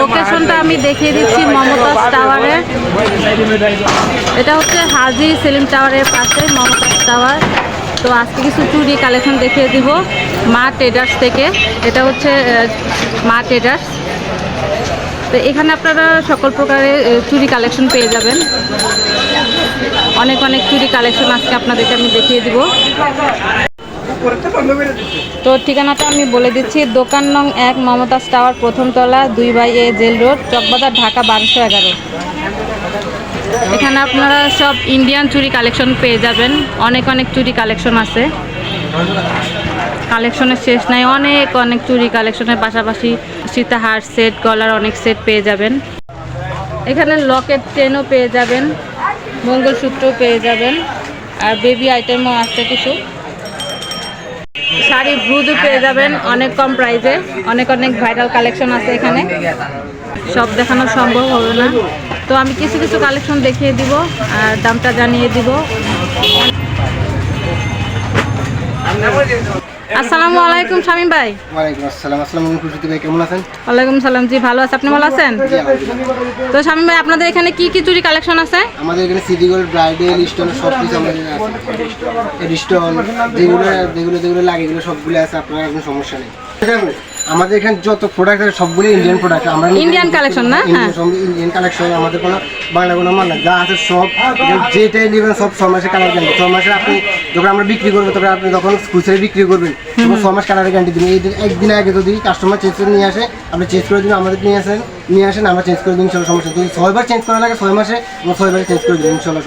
লোকেশনটা আমি দেখিয়ে দিচ্ছি মমতাজ টাওয়ারের এটা হচ্ছে হাজি সেলিম টাওয়ারের পাশে মমতাজ টাওয়ার। তো আজকে কিছু চুরি কালেকশন দেখিয়ে দিব মা ট্রেডার্স থেকে। এটা হচ্ছে মা ট্রেডার্স তো এখানে আপনারা সকল প্রকারের চুরি কালেকশন পেয়ে যাবেন। অনেক অনেক চুরি কালেকশন আজকে আপনাদেরকে আমি দেখিয়ে দিব। তো ঠিকানাটা আমি বলে দিচ্ছি, দোকান নং এক মমতাজ টাওয়ার, প্রথম তলা, দুই by A jail road, Chawkbazar, Dhaka, বারোশো এগারো। এখানে আপনারা সব ইন্ডিয়ান চুরি কালেকশন পেয়ে যাবেন। অনেক অনেক চুরি কালেকশন আছে। কালেকশনের শেষ নাই, অনেক অনেক চুরি কালেকশনের পাশাপাশি সীতাহার সেট, গলার অনেক সেট পেয়ে যাবেন। এখানে লকেট চেনও পেয়ে যাবেন, মঙ্গলসূত্রও পেয়ে যাবেন, আর বেবি আইটেমও আছে কিছু। শাড়ি ব্লুজও পেয়ে যাবেন, অনেক কম প্রাইসে অনেক অনেক ভাইরাল কালেকশন আছে এখানে। সব দেখানো সম্ভব হবে না। তো আমি কিছু কিছু কালেকশন দেখিয়ে দিব, আর দামটা জানিয়ে দিব। আসসালামু আলাইকুম শামীম ভাই। ওয়ালাইকুম আসসালাম। আসসালাম আলাইকুম খুশিতে ভাই কেমন আছেন? ওয়ালাইকুম সালাম জি ভালো আছে। আপনি ভালো আছেন? তো শামীম ভাই আপনাদের এখানে কি কি চুরি কালেকশন আছে? আমাদের এখানে সিটি গোল্ড ব্রাইডাল স্টোন সব কিছু আমাদের আছে। স্টোন যেগুলো যেগুলো যেগুলো লাগে এগুলো সবগুলো আছে আপনার কোনো সমস্যা নেই। আমাদের এখানে যত প্রোডাক্ট আছে সবগুলো ইন্ডিয়ান প্রোডাক্ট আমরা collection করি। না? হ্যাঁ। ইন্ডিয়ান কালেকশন আমাদের কোনো বাংলা কোনো মাল না যা আছে সব যেটাই নেবেন সব ছ মাসে কালার গ্যারান্টি ছ মাসে আপনি যখন আমরা বিক্রি করব তখন আপনি যখন খুচরে বিক্রি করবেন তখন ছ মাস কালারের গ্যারান্টি দিবেন। এই একদিন আগে যদি কাস্টমার চেঞ্জ করে নিয়ে আসে আপনি চেঞ্জ করে দিন আমাদের নিয়ে আসেন নিয়ে আসেন আমরা চেঞ্জ করে দিন ইনশাল্লাহ সমস্যা। যদি ছয়বার চেঞ্জ করা লাগে ছয় মাসে আমরা ছয়বার চেঞ্জ করে দিন ইনশাল্লাহ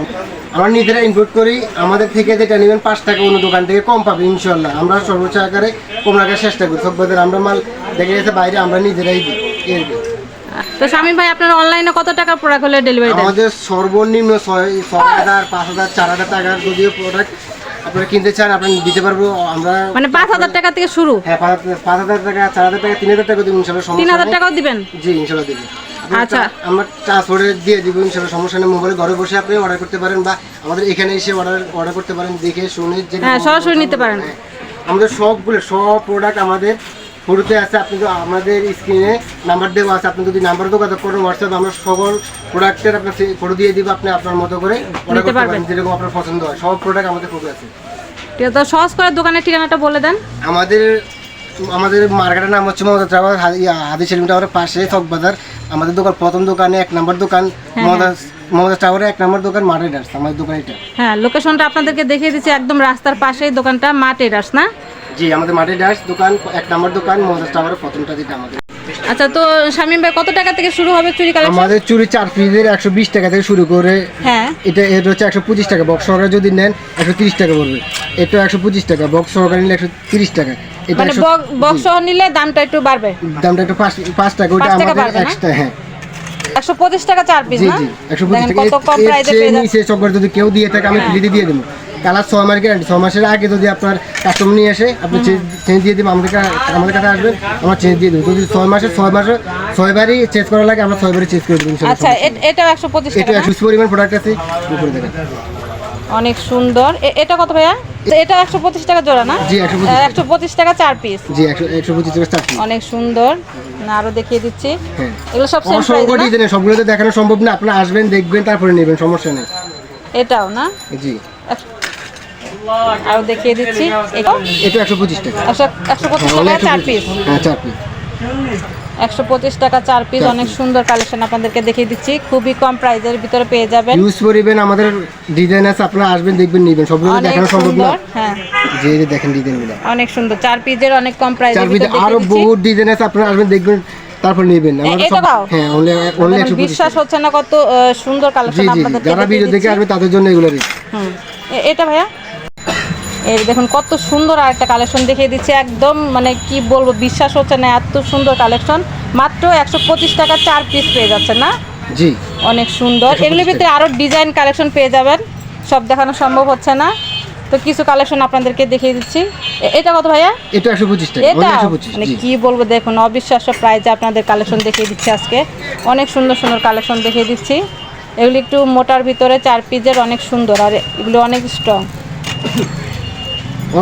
আমরা নিজেরা ইনপুট করি আমাদের থেকে যেটা নেবেন পাঁচ টাকা অন্য দোকান থেকে কম পাবে ইনশাল্লাহ। আমরা সর্বোচ্চ আকারে কম রাখার চেষ্টা করি। সব বাজারে আমরা মাল দেখে গেছে বাইরে আমরা নিজেরাই দিই। এর তো শামীম ভাই আপনারা অনলাইনে কত টাকা প্রোডাক্ট হলে ডেলিভারি দেন? আমাদের সর্বনিম্ন ছয় ছয় হাজার পাঁচ হাজার চার হাজার টাকার যদিও প্রোডাক্ট আপনারা কিনতে চান আপনি দিতে পারব আমরা মানে পাঁচ হাজার টাকা থেকে শুরু হ্যাঁ পাঁচ হাজার- টাকা চার হাজার টাকা তিন হাজার টাকা দিব ইনশাল্লাহ তিন হাজার। টাকাও দিবেন জি ইনশাল্লাহ দিবেন আচ্ছা। আমরা ট্রান্সপোর্টে দিয়ে দিব ইনশাল্লাহ সমস্যা নেই মোবাইলে ঘরে বসে আপনি অর্ডার করতে পারেন বা আমাদের এখানে এসে অর্ডার অর্ডার করতে পারেন দেখে শুনে যে হ্যাঁ, সরাসরি নিতে পারেন। আমাদের সবগুলো সব প্রোডাক্ট আমাদের ফটোতে আছে আপনি তো আমাদের স্ক্রিনে নাম্বার দেওয়া আছে। আপনি যদি নাম্বার যোগাযোগ করেন হোয়াটসঅ্যাপ আমরা সকল প্রোডাক্টের আপনার ফটো দিয়ে দিব আপনি আপনার মতো করে অর্ডার করতে পারবেন। যেরকম আপনার পছন্দ হয়। সব প্রোডাক্ট আমাদের ফটো আছে। ঠিক আছে সহজ করে দোকানের ঠিকানাটা বলে দেন। আমাদের আমাদের মার্কেটের নাম হচ্ছে মমতা টাওয়ার হাদি সেলিম টাওয়ারের পাশে চকবাজার আমাদের দোকান প্রথম দোকানে এক নম্বর দোকান মমতা মমতা টাওয়ারে এক নম্বর দোকান মার্কেটার্স আমাদের দোকান এটা। হ্যাঁ লোকেশনটা আপনাদেরকে দেখিয়ে দিচ্ছি একদম রাস্তার পাশেই দোকানটা মা ট্রেডার্স না? জি আমাদের মার্কেটার্স দোকান এক নম্বর দোকান মমতা টাওয়ারের প্রথমটা যেটা আমাদের। আচ্ছা তো শামীম ভাই কত টাকা থেকে শুরু হবে চুরি কালেকশন? আমাদের চুরি চার পিসের একশো বিশ টাকা থেকে শুরু করে হ্যাঁ। এটা এটা হচ্ছে একশো পঁচিশ টাকা। বক্স সহকারে যদি নেন একশো তিরিশ টাকা পড়বে। এটা একশো পঁচিশ টাকা। বক্স সহকারে নিলে একশো তিরিশ টাকা। এটা মানে বক্স সহ নিলে দামটা একটু বাড়বে। দামটা একটু পাঁচ পাঁচ টাকা ওটা আমাদের এক্সট্রা হ্যাঁ। একশো পঁচিশ টাকা চার পিস না? জি একশো পঁচিশ টাকা। কত কম প্রাইসে পেয়ে যাচ্ছেন। নিচে চকবার যদি কেউ দিয়ে থাকে আমি ফ্রিতে দিয়ে দেবো। কালার ছ মাস গ্যারান্টি ছ মাসের আগে যদি আপনার কাস্টমার নিয়ে আসে আপনি চেঞ্জ দিয়ে দেবো আমাদের আমাদের কাছে আসবেন আমরা চেঞ্জ দিয়ে দেবো। যদি ছয় মাসে ছয় মাসে ছয়বারই চেঞ্জ করা লাগে আমরা ছয়বারই চেঞ্জ করে দেবো আচ্ছা এ- এটাও একশো পঁচিশ এটা? একশো পরিমাণ প্রোডাক্ট আছে উপরে দেখেন। অনেক সুন্দর। এটা কত ভাইয়া? এটা একশো পঁচিশ টাকা জোড়া না? জি, 125 টাকা। একশো পঁচিশ টাকা চার পিস জি একশো পঁচিশ টাকা চারটি অনেক সুন্দর। না আরও দেখিয়ে দিচ্ছি। হ্যাঁ। এগুলো সব সেম অসংখ্য প্রাইস ডিজাইনের সবগুলো তো দেখানো সম্ভব না। আপনারা আসবেন দেখবেন তারপরে নেবেন সমস্যা নেই। এটাও না? জি। আরও দেখিয়ে দিচ্ছি। এটা একশো পঁচিশ টাকা। একশো একশো পঁচিশ টাকা চার পিস হ্যাঁ চার পিস একশো পঁচিশ টাকা চার পিস অনেক সুন্দর কালেকশন আপনাদেরকে দেখিয়ে দিচ্ছি। খুবই কম প্রাইজের ভিতরে পেয়ে যাবেন। ইউজ করিবেন আমাদের ডিজাইন আছে আপনারা আসবেন দেখবেন নেবেন। সবগুলো দেখানো সম্ভব না। হ্যাঁ। যে দেখেন ডিজাইনগুলো অনেক সুন্দর। চার পিসের অনেক কম চার প্রাইসের ভিতরে আরও বহুত ডিজাইন আছে আপনারা আসবেন দেখবেন তারপর নেবেন। হ্যাঁ অনলি অনলি দেখুন, একশো বিশ্বাস হচ্ছে না কত সুন্দর কালেকশন জি। যারা ভিডিও দেখে আসবে তাদের জন্য এগুলো হুম। এটা ভাইয়া? এই দেখুন কত সুন্দর আর একটা কালেকশন দেখিয়ে দিচ্ছে। একদম মানে কি বলব বিশ্বাস হচ্ছে না এত সুন্দর কালেকশন মাত্র একশো পঁচিশ টাকা চার পিস পেয়ে যাচ্ছে না? জি। অনেক সুন্দর। 125 এগুলির ভিতরে আরও ডিজাইন কালেকশন পেয়ে যাবেন। সব দেখানো সম্ভব হচ্ছে না। তো কিছু কালেকশন আপনাদেরকে দেখিয়ে দিচ্ছি। এটা কত ভাইয়া? এটা একশো পঁচিশ টাকা এটা? মানে কি বলব দেখুন অবিশ্বাস্য প্রাইজে আপনাদের কালেকশন দেখিয়ে দিচ্ছি আজকে। অনেক সুন্দর সুন্দর কালেকশন দেখিয়ে দিচ্ছি। এগুলি একটু মোটার ভিতরে চার পিসের অনেক সুন্দর আর এগুলো অনেক স্ট্রং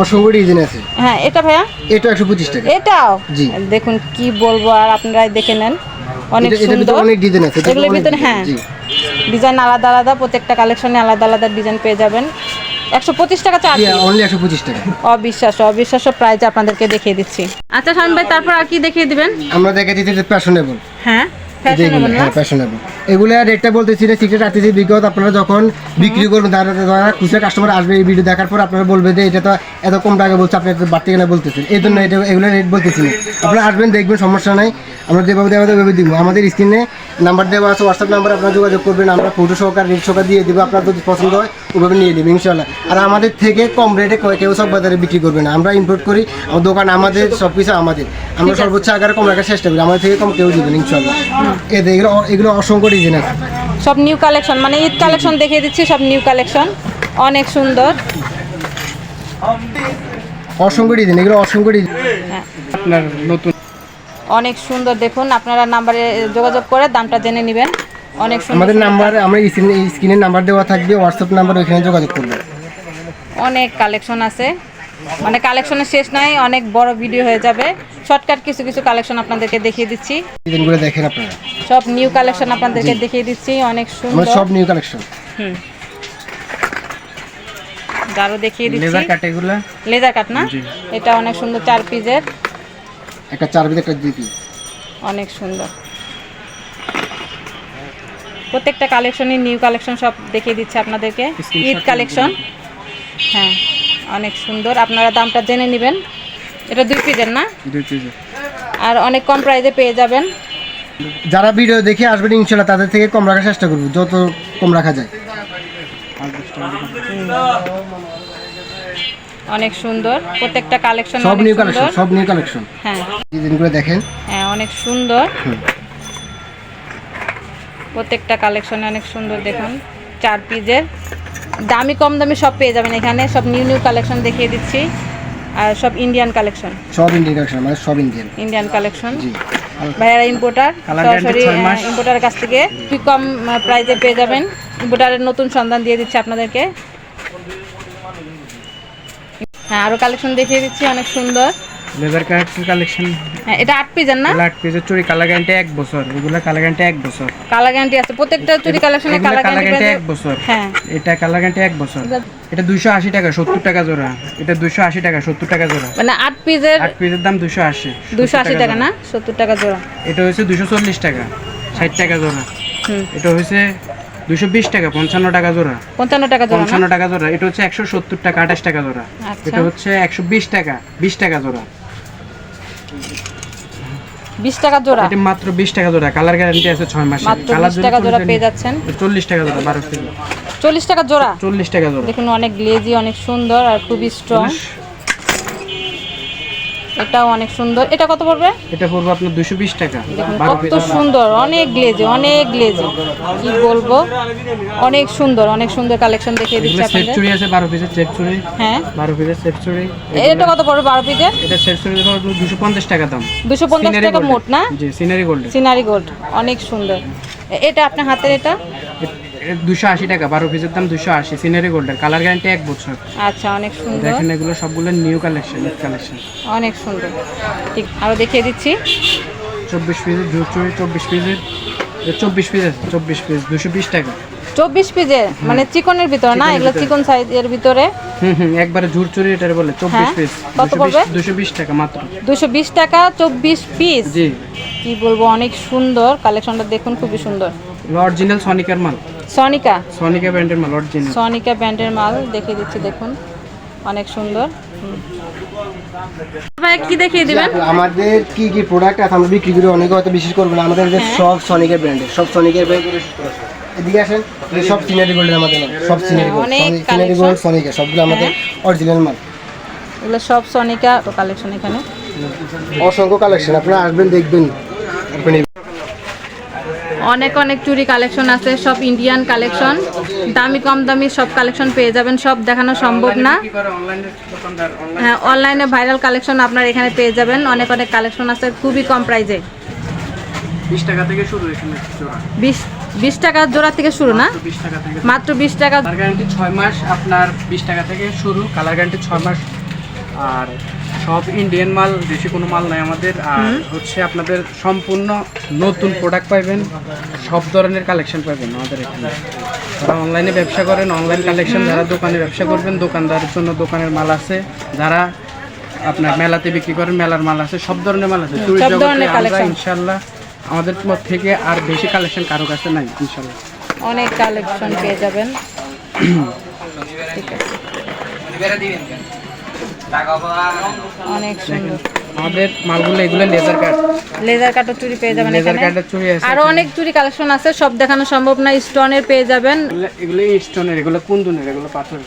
অসংখ্য ডিজাইন আছে। হ্যাঁ এটা ভাইয়া? এটা একশো পঁচিশ টাকা। এটাও? জি। দেখুন কি বলব আর আপনারাই দেখে নেন। অনেক সুন্দর। অনেক ডিজাইন আছে। এগুলোর ভিতরে হ্যাঁ। ডিজাইন আলাদা আলাদা প্রত্যেকটা কালেকশনে আলাদা আলাদা ডিজাইন পেয়ে যাবেন। একশো পঁচিশ টাকা চার্জ। অনলি একশো পঁচিশ টাকা। অবিশ্বাস অবিশ্বাস্য প্রাইজ আপনাদেরকে দেখিয়ে দিচ্ছি। আচ্ছা শামিম ভাই তারপর আর কি দেখিয়ে দিবেন? আমরা দেখা যে ফ্যাশনেবল হ্যাঁ। ফ্যাশনেবল এগুলো রেটটা বলতেছি না সিক্রেট রাখতেছি বিকজ আপনারা যখন বিক্রি করবেন যারা খুচরা কাস্টমার আসবে এই ভিডিও দেখার পর আপনারা বলবে যে এটা তো এত কম টাকা বলছে আপনি এত বাড়তি কেনা বলতেছেন? এই জন্য এটা এগুলো রেট বলতেছি না। আপনারা আসবেন দেখবেন সমস্যা নাই। আমরা যেভাবে দেওয়া ওইভাবে দিব। আমাদের স্ক্রিনে নাম্বার দেওয়া আছে হোয়াটসঅ্যাপ নাম্বার আপনারা যোগাযোগ করবেন। আমরা ফটো সহকার রেট সহকার দিয়ে দেবো। আপনার যদি পছন্দ হয় ওইভাবে নিয়ে দেবেন ইনশাল্লাহ আর আমাদের থেকে কম রেটে কেউ সব বাজারে বিক্রি করবে না। আমরা ইম্পোর্ট করি আমার দোকান আমাদের সব কিছু আমাদের। আমরা সর্বোচ্চ আকারে কম রাখার চেষ্টা করি। আমাদের থেকে কম কেউ দিবেন ইনশাল্লাহ এতে এগুলো এগুলো অসংখ্য ডিজাইন আছে। সব নিউ কালেকশন মানে ঈদ কালেকশন দেখিয়ে দিচ্ছি সব নিউ কালেকশন অনেক সুন্দর। অসংখ্য ডিজাইন এগুলো অসংখ্য ডিজাইন হ্যাঁ। আপনার নতুন অনেক সুন্দর দেখুন আপনারা নাম্বারে যোগাযোগ করে দামটা জেনে নেবেন। অনেক সুন্দর আমাদের নাম্বার আমরা স্ক্রিনের নাম্বার দেওয়া থাকবে হোয়াটসঅ্যাপ নাম্বার ওইখানে যোগাযোগ করবেন। অনেক কালেকশন আছে। মানে কালেকশনের শেষ নাই অনেক বড় ভিডিও হয়ে যাবে। শর্টকাট কিছু কিছু কালেকশন আপনাদেরকে দেখিয়ে দিচ্ছি। দেখেন আপনারা। সব নিউ কালেকশন আপনাদেরকে দেখিয়ে দিচ্ছি অনেক সুন্দর। সব নিউ কালেকশন হুম। গাঢ় দেখিয়ে দিচ্ছি। লেজার কাট এগুলা? লেজার কাট না? এটা অনেক সুন্দর চার পিসের একটা চার পিস একটা দুই পিস অনেক সুন্দর। প্রত্যেকটা কালেকশনই নিউ কালেকশন সব দেখিয়ে দিচ্ছে আপনাদেরকে। ঈদ কালেকশন হ্যাঁ। অনেক সুন্দর। আপনারা দামটা জেনে নেবেন। এটা দুই পিসের না? দুই পিসের আর অনেক কম প্রাইসে পেয়ে যাবেন। যারা ভিডিও দেখে আসবেন ইনশাল্লাহ তাদের থেকে কম রাখার চেষ্টা করব যত কম রাখা যায়। অনেক সুন্দর। প্রত্যেকটা কালেকশন সব নিউ কালেকশন সব নিউ কালেকশন হ্যাঁ। ডিজাইনগুলো দেখেন। হ্যাঁ অনেক সুন্দর। প্রত্যেকটা কালেকশনে অনেক সুন্দর দেখুন। চার পিসের দামি কম দামি সব পেয়ে যাবেন এখানে। সব নিউ নিউ কালেকশন দেখিয়ে দিচ্ছি। আর সব ইন্ডিয়ান কালেকশন সব ইন্ডিয়ান কালেকশন মানে সব ইন্ডিয়ান ইন্ডিয়ান কালেকশন জি। ভাইয়ারা ইম্পোর্টার সরাসরি ইম্পোর্টারের কাছ থেকে খুবই কম প্রাইসে পেয়ে যাবেন। ইম্পোর্টারের নতুন সন্ধান দিয়ে দিচ্ছে আপনাদেরকে। হ্যাঁ আরও কালেকশন দেখিয়ে দিচ্ছি অনেক সুন্দর। লেজার কাট কালেকশন হ্যাঁ এটা আট পিসের না? লাট পিসের চুরি কালার গ্যারান্টি এক বছর। এগুলা কালার গ্যারান্টি এক বছর। কালার গ্যারান্টি আছে। প্রত্যেকটা চুরি কালেকশনে কালার কালার গ্যারান্টি এক বছর। হ্যাঁ। এটা কালার গ্যারান্টি এক বছর। এটা দুইশো আশি টাকা সত্তর টাকা জোড়া। এটা দুইশো আশি টাকা সত্তর টাকা জোড়া। মানে আট পিসের আট পিসের দাম দুশো আশি। দুশো আশি টাকা না? সত্তর টাকা জোড়া। এটা দুশো চল্লিশ টাকা ষাট টাকা জোড়া। হুম। এটা দুশো বিশ টাকা পঞ্চান্ন টাকা জোড়া। পঞ্চান্ন টাকা জোড়া না? পঞ্চান্ন টাকা জোড়া। এটা হচ্ছে একশো সত্তর টাকা আঠাশ টাকা জোড়া। আচ্ছা। এটা হচ্ছে একশো বিশ টাকা বিশ টাকা জোড়া। বিশ টাকা জোড়া। এটা মাত্র বিশ টাকা জোড়া। কালার গ্যারান্টি আছে 6 মাসের। কালার বিশ টাকা জোড়া পেয়ে যাচ্ছেন। চল্লিশ টাকা জোড়া বারো কেজি চল্লিশ টাকা জোড়া। চল্লিশ টাকা জোড়া। দেখুন অনেক গ্লেজি অনেক সুন্দর আর খুবই স্ট্রং এটাও অনেক সুন্দর। এটা কত পড়বে? এটা পড়বে আপনার দুশো বিশ টাকা। দেখুন বারো কত সুন্দর অনেক গ্লেজে অনেক গ্লেজি। কি বলব? অনেক সুন্দর অনেক সুন্দর কালেকশন দেখিয়ে দিচ্ছে সেট আপনাদের। চুড়ি আছে বারো পিসের সেট চুড়ি। হ্যাঁ। বারো পিসের সেট চুড়ি। এটা কত পড়বে বারো পিসের? এটা সেট চুড়ি দুশো পঞ্চাশ টাকা দাম। দুশো পঞ্চাশ Scenery টাকা gold। মোট না? জি সিনারি গোল্ড সিনারি গোল্ড অনেক সুন্দর। এটা আপনার হাতের এটা? দুশো আশি টাকা বারো পিসের দাম দুশো আশি সিনারি গোল্ডের কালার গ্যারান্টি এক বছর। আচ্ছা অনেক সুন্দর। দেখেন এগুলো সবগুলো নিউ কালেকশন কালেকশন অনেক সুন্দর। ঠিক আরও দেখিয়ে দিচ্ছি। চব্বিশ পিসের জুট চব্বিশ পিসের চব্বিশ পিস আছে চব্বিশ পিস দুশো বিশ টাকা। চব্বিশ পিসের মানে চিকনের ভিতরে না? এগুলো। চিকন সাইজের ভিতরে? হুম হুম একবারে ঝুর চুরি এটার বলে চব্বিশ হ্যাঁ, পিস কত পড়বে? দুশো বিশ টাকা মাত্র। দুশো বিশ টাকা চব্বিশ পিস জি। কি বলব অনেক সুন্দর। কালেকশনটা দেখুন খুবই সুন্দর। অরিজিনাল সনিকার মাল। সনিকা। সনিকা ব্র্যান্ডের মাল অরিজিনাল সনিকা ব্র্যান্ডের মাল দেখিয়ে দিচ্ছি দেখুন। অনেক সুন্দর। ভাই কি দেখিয়ে দিবেন? আমাদের কি কি প্রোডাক্ট আছে আমরা বিক্রি করি অনেকে হয়তো বিশেষ করব না আমাদের যে হ্যাঁ। সব সনিকের ব্র্যান্ডের সব সনিকের ব্র্যান্ড এদিকে আসেন সব সিনারি গোল্ডের আমাদের সব সিনারি গোল্ড সিনারি গোল্ড সনিকের সবগুলো আমাদের হ্যাঁ। অরিজিনাল মাল। এগুলো সব সনিকা কালেকশন এখানে। অসংখ্য কালেকশন আপনারা আসবেন দেখবেন। অনেক অনেক চুরি কালেকশন আছে সব ইন্ডিয়ান কালেকশন। দামি কম দামি সব কালেকশন পেয়ে যাবেন সব দেখানো সম্ভব না। হ্যাঁ অনলাইনে ভাইরাল কালেকশন আপনার এখানে পেয়ে যাবেন অনেক অনেক কালেকশন আছে খুবই কম প্রাইজে বিশ টাকা থেকে শুরু এখানে জোড়া। বিশ বিশ টাকা জোড়া থেকে শুরু না? মাত্র বিশ টাকা গ্যারান্টি ছয় মাস আপনার বিশ টাকা থেকে শুরু কালার গ্যারান্টি ছয় মাস। আর সব ইন্ডিয়ান মাল বেশি কোনো মাল নাই আমাদের। আর হচ্ছে আপনাদের সম্পূর্ণ নতুন প্রোডাক্ট পাইবেন সব ধরনের কালেকশন পাবেন আমাদের এখানে। যারা অনলাইনে ব্যবসা করেন অনলাইন কালেকশন যারা দোকানে ব্যবসা করবেন দোকানদারের জন্য দোকানের মাল আছে। যারা আপনার মেলাতে বিক্রি করেন মেলার মাল আছে সব ধরনের মাল আছে। চুরি সব জগতে আমরা ইনশাল্লাহ আমাদের থেকে আর বেশি কালেকশন কারও কাছে নাই ইনশাল্লাহ। অনেক কালেকশন পেয়ে যাবেন। ঠিক আছে। অনেক সুন্দর। আমাদের মালগুলো এগুলো লেজার কাট লেজার কাটের চুড়ি পেয়ে যাবেন লেজার কাটের চুড়ি আছে আরও অনেক চুড়ি কালেকশন আছে সব দেখানো সম্ভব না স্টোনের পেয়ে যাবেন। এগুলো- স্টোনের এগুলো কুন্দুনের এগুলো পাথর